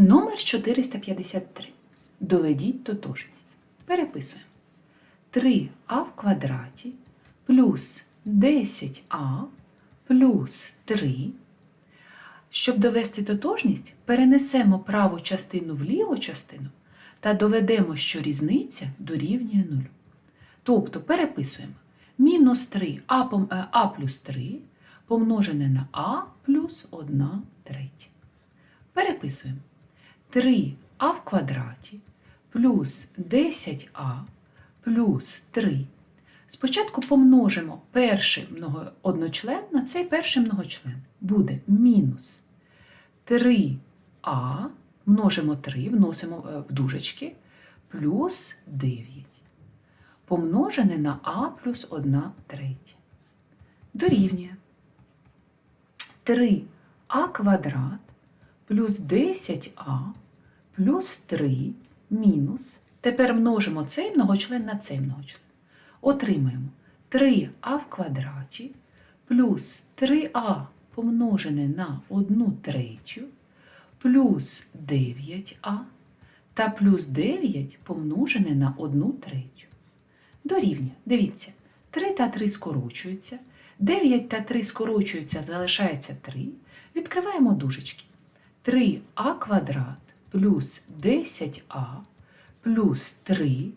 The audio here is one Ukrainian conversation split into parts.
Номер 453. Доведіть тотожність. Переписуємо. 3а в квадраті плюс 10а плюс 3. Щоб довести тотожність, перенесемо праву частину в ліву частину та доведемо, що різниця дорівнює 0. Тобто переписуємо мінус 3 а, е, а плюс 3 помножене на а плюс 1 третя. Переписуємо 3а в квадраті плюс 10а плюс 3. Спочатку помножимо перший одночлен на цей перший многочлен. Буде мінус 3а, множимо 3, вносимо е, в дужечки, плюс 9. Помножене на а плюс 1 третя. Дорівнює 3а квадрат плюс 10а плюс 3 мінус. Тепер множимо цей многочлен на цей многочлен. Отримаємо 3а в квадраті плюс 3а помножене на 1 третю плюс 9а та плюс 9 помножене на 1 третю. Дорівнює. Дивіться, 3 та 3 скорочуються, 9 та 3 скорочуються, залишається 3. Відкриваємо дужечки. 3а квадрат плюс 10а плюс 3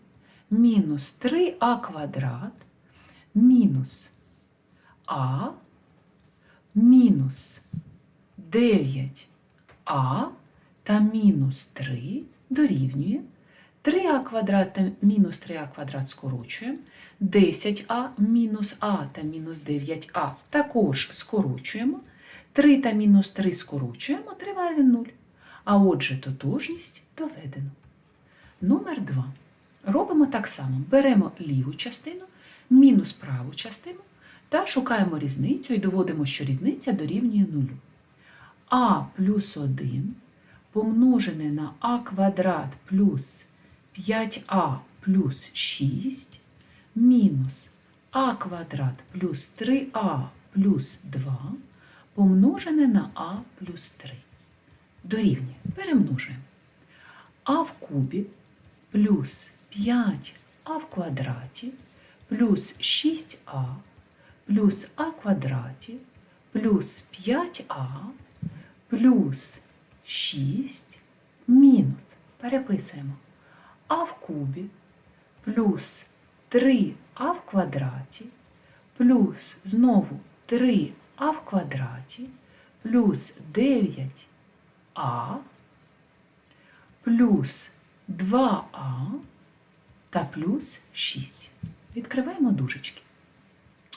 мінус 3а квадрат мінус а мінус 9а та мінус 3 дорівнює 3а квадрат та мінус 3а квадрат скорочуємо. 10а мінус а та мінус 9а також скорочуємо. 3 та мінус 3 скорочуємо, отримали 0. А отже, тотожність доведено. Номер 2. Робимо так само. Беремо ліву частину, мінус праву частину та шукаємо різницю і доводимо, що різниця дорівнює 0. а плюс 1 помножене на а квадрат плюс 5а плюс 6 мінус а квадрат плюс 3а плюс 2 помножене на а плюс 3. Дорівнює. Перемножуємо. а в кубі плюс 5а в квадраті плюс 6а плюс а квадраті плюс 5а плюс 6 мінус. Переписуємо. а в кубі плюс 3а в квадраті плюс знову 3а в квадраті плюс 9а плюс 2а та плюс 6. Відкриваємо дужечки.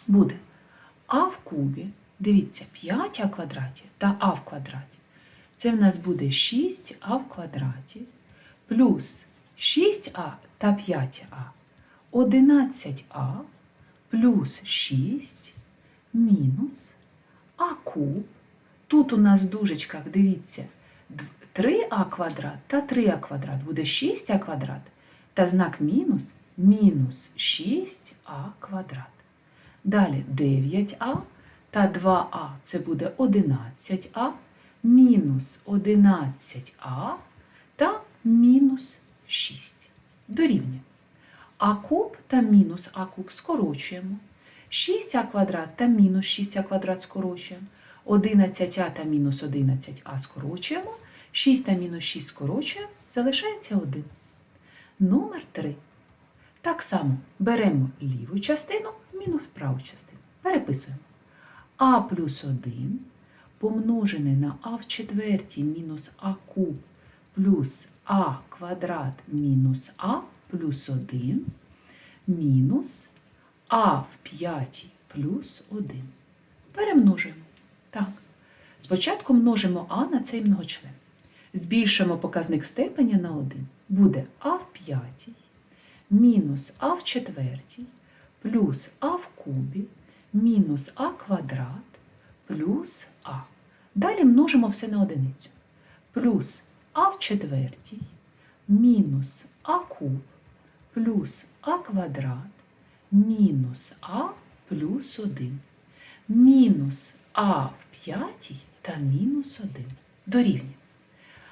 Буде а в кубі, дивіться, 5а в квадраті та а в квадраті. Це в нас буде 6а в квадраті плюс 6а та 5а 11а плюс 6 мінус а куб. Тут у нас в дужечках, дивіться, 3а квадрат та 3а квадрат буде 6а квадрат та знак мінус мінус 6а квадрат. Далі 9а та 2а це буде 11а, мінус 11а та мінус 6. Дорівнює. А куб та мінус а куб скорочуємо. 6а квадрат та мінус 6а квадрат скорочуємо. 11а та мінус 11а скорочуємо. 6 та мінус 6 скорочуємо, залишається 1. Номер 3. Так само беремо ліву частину, мінус праву частину. Переписуємо. А плюс 1 помножене на а в четвертій мінус а куб плюс а квадрат мінус а плюс 1 мінус а в п'ятій плюс 1. Перемножуємо. Так. Спочатку множимо а на цей многочлен. Збільшимо показник степеня на 1. Буде а в п'ятій мінус а в четвертій плюс а в кубі мінус а квадрат плюс а. Далі множимо все на одиницю. Плюс а в четвертій мінус а куб плюс а квадрат мінус а плюс 1. Мінус а в п'ятій та мінус 1 дорівнює.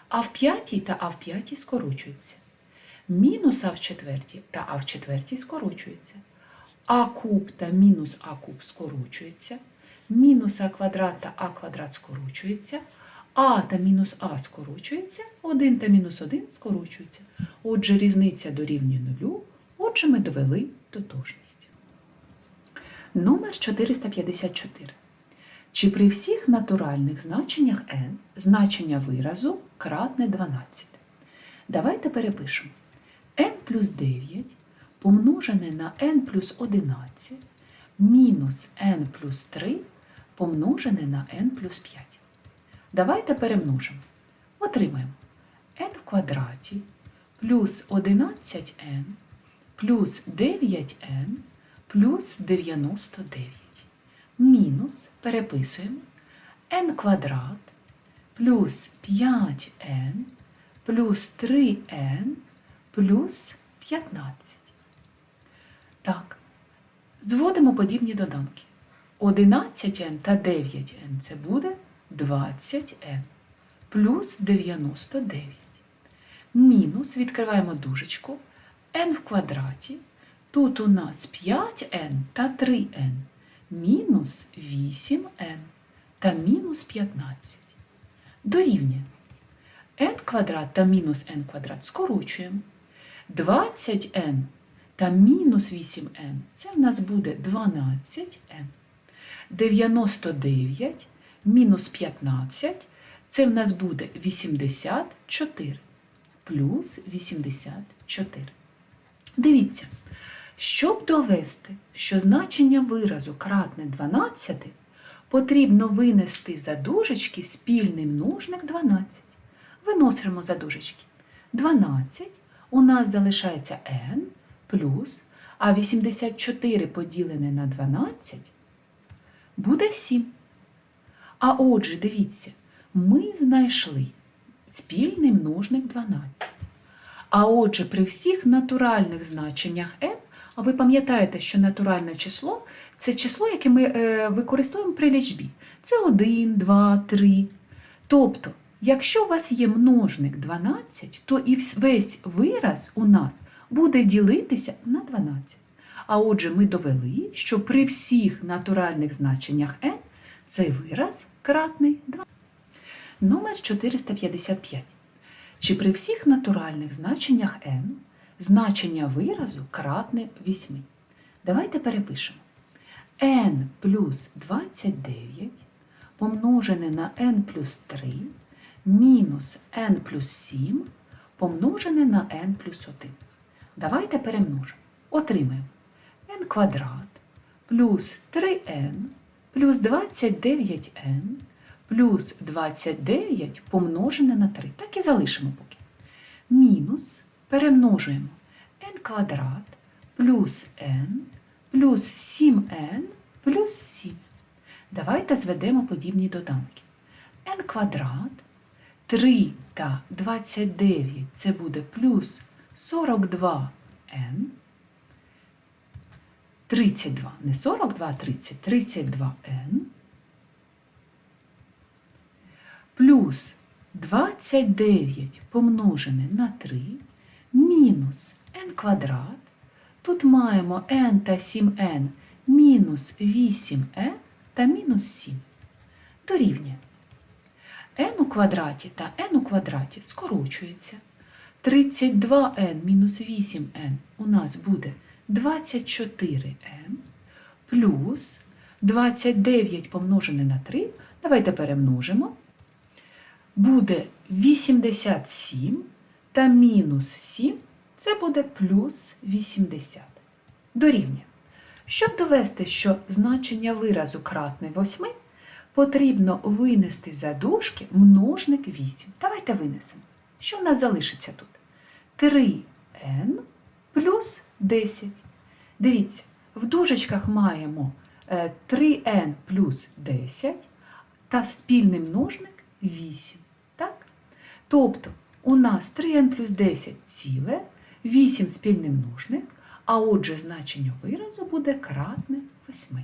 а в п'ятій та а в п'ятій скорочується. Мінус а в четвертій та а в четвертій скорочується. А куб та мінус а куб скорочується. Мінус а квадрат та а квадрат скорочується. А та мінус а скорочується, 1 та мінус 1 скорочується. Отже, різниця дорівнює нулю. Отже, ми довели тотожність. Номер 454. Чи при всіх натуральних значеннях n значення виразу кратне 12? Давайте перепишемо. n плюс 9 помножене на n плюс 11 мінус n плюс 3 помножене на n плюс 5. Давайте перемножимо. Отримаємо n в квадраті плюс 11n плюс 9n плюс 99. Мінус переписуємо n квадрат плюс 5n плюс 3n плюс 15. Так, зводимо подібні доданки. 11n та 9n це буде 20n плюс 99. Мінус відкриваємо дужечку n в квадраті. Тут у нас 5n та 3n мінус 8n та мінус 15. Дорівнює n квадрат та мінус n квадрат скорочуємо. 20n та мінус 8n це в нас буде 12n. 99 мінус 15 це в нас буде 84 плюс 84. Дивіться, щоб довести, що значення виразу кратне 12, потрібно винести за дужечки спільний множник 12. Виносимо за дужечки. 12 у нас залишається n плюс, а 84 поділене на 12 буде 7. А отже, дивіться, ми знайшли спільний множник 12. А отже, при всіх натуральних значеннях n, а ви пам'ятаєте, що натуральне число це число, яке ми е, використовуємо при лічбі. Це 1, 2, 3. Тобто, якщо у вас є множник 12, то і весь вираз у нас буде ділитися на 12. А отже, ми довели, що при всіх натуральних значеннях n цей вираз кратний 2. Номер 455. Чи при всіх натуральних значеннях n значення виразу кратне 8? Давайте перепишемо. n плюс 29 помножене на n плюс 3 мінус n плюс 7 помножене на n плюс 1. Давайте перемножимо. Отримаємо n квадрат плюс 3n плюс 29n плюс 29 помножене на 3. Так і залишимо поки. Мінус перемножуємо n квадрат плюс n плюс 7n плюс 7. Давайте зведемо подібні доданки. n квадрат 3 та 29 це буде плюс 42n. 32, не 42, а 30, 32n плюс 29 помножене на 3 мінус n квадрат. Тут маємо n та 7n мінус 8n та мінус 7. Дорівнює. n у квадраті та n у квадраті скорочується. 32n мінус 8n у нас буде 24n плюс 29 помножене на 3. Давайте перемножимо. Буде 87 та мінус 7 це буде плюс 80. Дорівнює. Щоб довести, що значення виразу кратне 8, потрібно винести за дужки множник 8. Давайте винесемо. Що в нас залишиться тут? 3n плюс 10. Дивіться, в дужечках маємо 3n плюс 10 та спільний множник 8. Тобто у нас 3n плюс 10 ціле, 8 спільний множник, а отже значення виразу буде кратне 8.